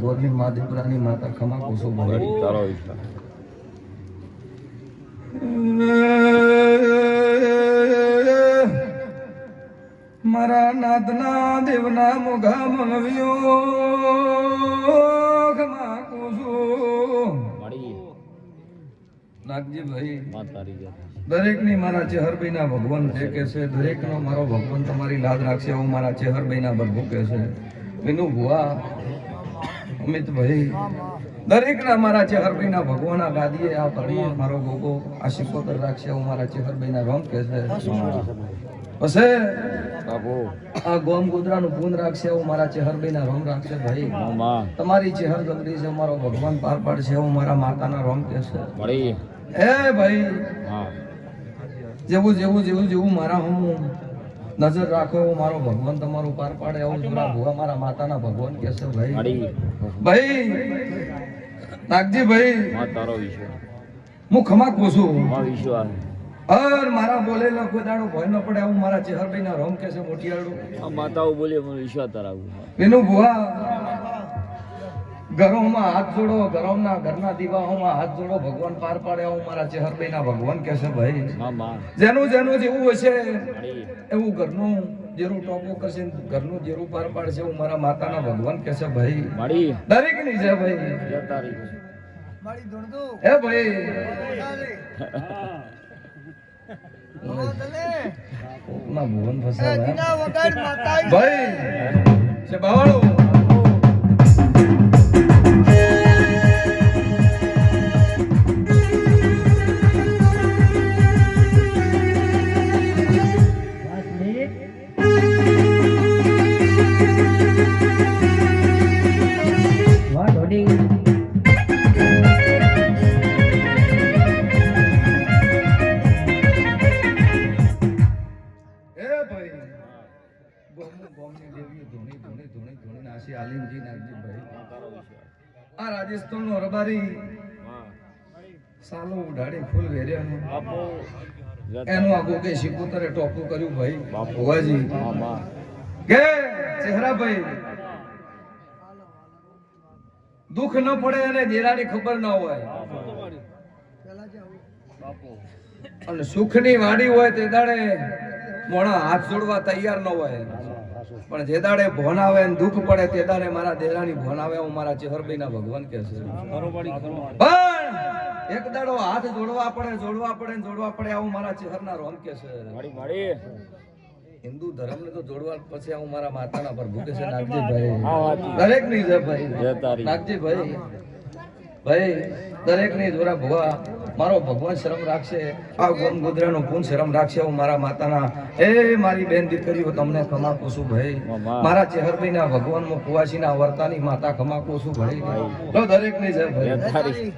ભાગવતની મા દીપરાની માતા ખમા કોસો ભાઈ તારો મારા નાથના દેવના મોઘા મંગવ્યો ખમા કોસો. મળી ભાઈ માં તારી જય દરેકની મારા ચેહરભાઈના ભગવાન જે કે છે દરેકનો મારો ભગવાન તમારી લાદ રાખશે એવું મારા ચેહરભાઈના પ્રભુ કે છે એનું ભુવા અમિતભાઈ દરેકના મારા ચેહરભાઈના ભગવાનના ગાદીએ આ પરમાણ મારો ગોગો આ શિકોતર રાખશે હું મારા ચેહરભાઈના રોમ કે છે. પછી આ ગોમ ગોદરાનું પૂન રાખશે હું મારા ચેહરભાઈના રોમ રાખશે ભાઈ. તમારી ચેહર ગબરી છે મારો ભગવાન પાર પાડશે હું મારા માતાના રોમ કે છે. એ ભાઈ. જેવું જેવું જેવું જેવું મારા હું નજર રાખો એવો મારો ભગવાન તમારું પાર પાડે એવું થોડા ભુવા મારા માતાના ભગવાન કે છે ભાઈ ભાઈ નાગજી ભાઈ તારો વિશે. હું ખમા છું માં વિશ્વાસ અર મારા બોલેલો કોઈ દાડો ભય ન પડે આવું મારા ચેહરભાઈ ના રોમ કે છે મોટિયાળું આ માતાઓ બોલે મને વિશ્વાસ ધરાવું એનું ભુવા ઘરોમાં હાથ જોડો ઘરોના ઘરના દીવાઓમાં હાથ જોડો ભગવાન પાર પાડે હું મારા ચહેર ના ભગવાન કે છે ભાઈ. જેનું જેનું જેવું હશે એવું ઘરનું જેરું ટોપો કરશે ઘરનું જેરું પાર પાડશે હું મારા માતાના ભગવાન કે છે ભાઈ. દરેકની છે ભાઈ. હે ભાઈ. ભુવન ફસાવા. ભાઈ. છે બાવાળો. ગોમનું દુઃખ ન પડે અને દેરાની ખબર ન હોય. અને સુખની વાડી હોય તે દાડે મોણા હાથ જોડવા તૈયાર ન હોય. પણ જે દાડે ભોન આવે ને દુઃખ પડે તે દાડે મારા દેરાની ભોન આવે હું મારા ચેહરભાઈના ભગવાન કે છે. પણ એક દાડો હાથ જોડવા પડે જોડવા પડે ને જોડવા પડે આવું મારા ચેહરના રોમ કે છે. હિન્દુ ધર્મ ને તો જોડવા પછી આવું મારા માતાના પર ભૂકે છે નાગજીભાઈ. દરેકની છે. ભાઈ. નાગજીભાઈ. ભાઈ દરેકની જોરા ભુવા. મારો ભગવાન શરમ રાખશે આ ગોમ ગુદરાનો પૂન શરમ રાખશે હું મારા માતાના એ મારી બેન દીકરીઓ તમને ખમાકું છું ભાઈ. મારા ચેહરભાઈ ના ભગવાનમાં કુવાસી વર્તાની માતા ખમાકું છું ભાઈ. દરેકની છે જય ભાઈ